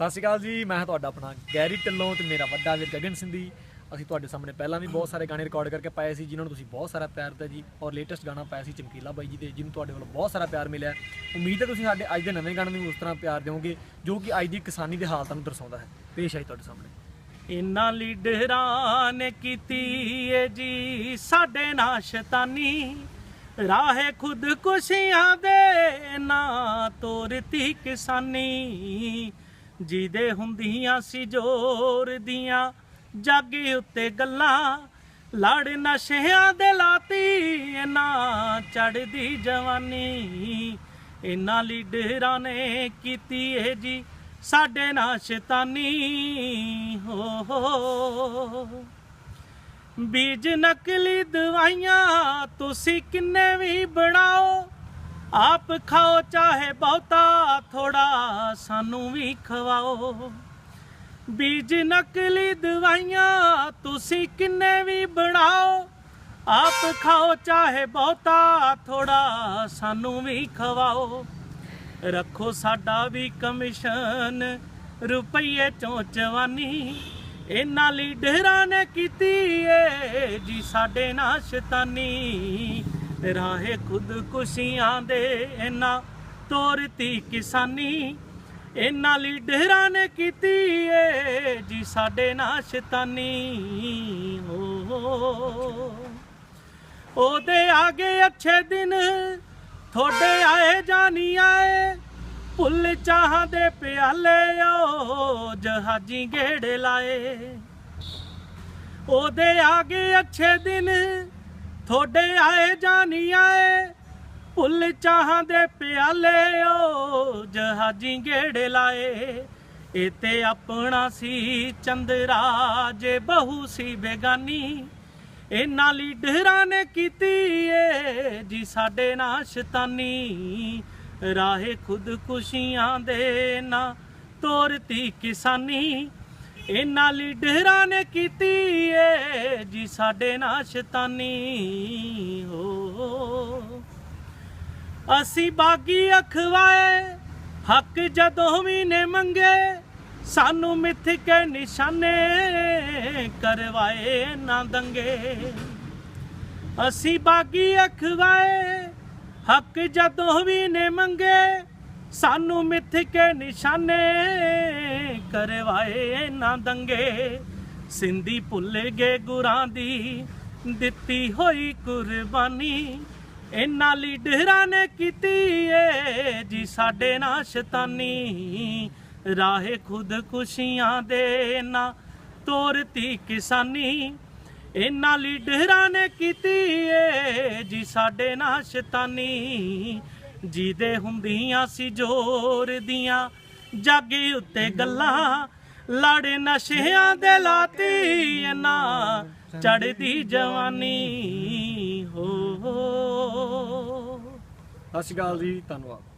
ਸਤਿ ਸ਼੍ਰੀ ਅਕਾਲ ਜੀ, ਮੈਂ ਤੁਹਾਡਾ ਆਪਣਾ ਗੈਰੀ ਢਿੱਲੋਂ ਤੇ ਮੇਰਾ ਵੱਡਾ ਵੀਰ ਗਗਨ ਸਿੰਧੀ ਅਸੀਂ ਤੁਹਾਡੇ ਸਾਹਮਣੇ ਪਹਿਲਾਂ ਵੀ ਬਹੁਤ ਸਾਰੇ ਗਾਣੇ ਰਿਕਾਰਡ ਕਰਕੇ ਪਾਏ ਸੀ, ਜਿਨ੍ਹਾਂ ਨੂੰ ਤੁਸੀਂ ਬਹੁਤ ਸਾਰਾ ਪਿਆਰ ਦਿੱਤਾ ਜੀ ਔਰ ਲੇਟੈਸਟ ਗਾਣਾ ਪਾਇਆ ਸੀ ਚਮਕੀਲਾ ਬਾਈ ਜੀ ਦੇ, ਜਿਹਨੂੰ ਤੁਹਾਡੇ ਵੱਲੋਂ ਬਹੁਤ ਸਾਰਾ ਪਿਆਰ ਮਿਲਿਆ। ਉਮੀਦ ਹੈ ਤੁਸੀਂ ਸਾਡੇ ਅੱਜ ਦੇ ਨਵੇਂ ਗਾਣੇ ਨੂੰ ਉਸ ਤਰ੍ਹਾਂ ਪਿਆਰ ਦਿਓਗੇ, ਜੋ ਕਿ ਅੱਜ ਦੀ ਕਿਸਾਨੀ ਦੇ ਹਾਲਤਾਂ ਨੂੰ ਦਰਸਾਉਂਦਾ ਹੈ। ਪੇਸ਼ ਆਈ ਤੁਹਾਡੇ ਸਾਹਮਣੇ। ਇਨਾਂ ਲੀਡਰਾਂ ਨੇ ਕੀਤੀ ਏ ਜੀ ਸਾਡੇ ਨਾਲ ਸ਼ੈਤਾਨੀ, ਰਾਹੇ ਖੁਦ ਕੁਸ਼ੀਆਂ ਦੇ ਨਾ ਤੋਰਤੀ ਕਿਸਾਨੀ। ਜਿਹਦੇ ਹੁੰਦੀਆਂ ਸੀ ਜੋਰ ਦੀਆਂ, ਜੱਗ ਉੱਤੇ ਗੱਲਾਂ, ਲੜ ਨਸ਼ਿਆਂ ਦੇ ਲਾਤੀ ਨਾ ਚੜਦੀ ਜਵਾਨੀ, ਇਨਾਂ ਲੀਡਰਾਂ ਨੇ ਕੀਤੀ ਏ ਜੀ ਸਾਡੇ ਨਾਲ ਸ਼ੈਤਾਨੀ, ਹੋ ਹੋ। ਬੀਜ ਨਕਲੀ ਦਵਾਈਆਂ ਤੁਸੀਂ ਕਿੰਨੇ ਵੀ ਬਣਾਓ, ਆਪ ਖਾਓ ਚਾਹੇ ਬਹੁਤਾ ਥੋੜਾ ਸਾਨੂੰ ਵੀ ਖਵਾਓ। ਬੀਜ ਨਕਲੀ ਦਵਾਈਆਂ ਤੁਸੀਂ ਕਿੰਨੇ ਵੀ ਬਣਾਓ? ਆਪ ਖਾਓ, ਚਾਹੇ ਬਹੁਤਾ ਥੋੜਾ ਸਾਨੂੰ ਵੀ ਖਵਾਓ। ਰੱਖੋ ਸਾਡਾ ਵੀ ਕਮਿਸ਼ਨ, ਰੁਪਈਏ ਚੋਂ ਜਵਾਨੀ ਇਹਨਾਂ ਲੀਡਰਾਂ ਨੇ ਕੀਤੀ ਏ ਜੀ ਸਾਡੇ ਨਾਲ ਸ਼ੈਤਾਨੀ। ਰਾਹੇ ਖੁਦਕੁਸ਼ੀਆਂ ਦੇ ਇਹਨਾਂ ਤੋਰਤੀ ਕਿਸਾਨੀ, ਇਹਨਾਂ ਲੀਡਰਾਂ ਨੇ ਕੀਤੀ ਏ ਜੀ ਸਾਡੇ ਨਾਲ ਸ਼ੈਤਾਨੀ। ਹੋ ਉਹਦੇ ਆਗੇ ਅੱਛੇ ਦਿਨ ਥੋੜੇ ਆਏ ਜਾਨੀ ਆਏ ਭੁੱਲ ਚਾਹਾਂ ਦੇ ਪਿਆਲੇ ਓ ਜਹਾਜੀ ਗੇੜੇ ਲਾਏ। ਉਹਦੇ ਆਗੇ ਅੱਛੇ ਦਿਨ ਥੋੜੇ ਆਏ ਜਾਨੀ ਆਏ ਫੁੱਲ ਚਾਹਾਂ ਦੇ ਪਿਆਲੇ ਓ, ਜਹਾਜੀ ਗੇੜੇ ਲਾਏ। ਇਹ ਤੇ ਆਪਣਾ ਸੀ ਚੰਦਰਾ, ਜੇ ਬਹੂ ਸੀ ਬੇਗਾਨੀ। ਇਹਨਾਂ ਲੀਡਰਾਂ ਨੇ ਕੀਤੀ ਏ ਜੀ ਸਾਡੇ ਨਾਲ ਸ਼ੈਤਾਨੀ। ਰਾਹੇ ਖੁਦਕੁਸ਼ੀਆਂ ਦੇ ਨਾ ਤੋਰਤੀ ਕਿਸਾਨੀ। ਇਹਨਾਂ ਲੀਡਰਾਂ ਨੇ ਕੀਤੀ ਏ ਜੀ ਸਾਡੇ ਨਾਲ ਸ਼ੈਤਾਨੀ। ਹੋ ਅਸੀਂ ਬਾਗੀ ਅਖਵਾਏ, ਹੱਕ ਜਦੋਂ ਵੀ ਨੇ ਮੰਗੇ, ਸਾਨੂੰ ਮਿੱਥ ਕੇ ਨਿਸ਼ਾਨੇ ਕਰਵਾਏ ਨਾ ਦੰਗੇ। ਅਸੀਂ ਬਾਗੀ ਅਖਵਾਏ, ਹੱਕ ਜਦੋਂ ਵੀ ਨੇ ਮੰਗੇ, ਸਾਨੂੰ ਮਿੱਥ ਕੇ ਨਿਸ਼ਾਨੇ ਕਰਵਾਏ ਨਾ ਦੰਗੇ। ਸਿੰਧੀ ਭੁੱਲ ਗਏ ਗੁਰਾਂ ਦੀ, ਦਿੱਤੀ ਹੋਈ ਕੁਰਬਾਨੀ ਇਹਨਾਂ ਲੀਡਰਾਂ ਨੇ ਕੀਤੀ ਏ ਜੀ ਸਾਡੇ ਨਾਲ ਸ਼ੈਤਾਨੀ। ਰਾਹੇ ਖੁਦ ਦੇ ਨਾ ਤੋਰਤੀ ਕਿਸਾਨੀ। ਇਹਨਾਂ ਲੀਡਰਾਂ ਨੇ ਕੀਤੀ ਏ ਜੀ ਸਾਡੇ ਨਾਲ ਸ਼ੈਤਾਨੀ। ਜਿਹਦੇ ਹੁੰਦੀਆਂ ਸੀ ਜੋਰ ਦੀਆਂ ਜੱਗ ਉੱਤੇ ਗੱਲਾਂ, ਲੜ ਨਸ਼ਿਆਂ ਦੇ ਲਾਤੀ ਨਾ ਚੜਦੀ ਜਵਾਨੀ। ਹੋ। ਸਤਿ ਸ਼੍ਰੀ ਅਕਾਲ ਜੀ ਧੰਨਵਾਦ।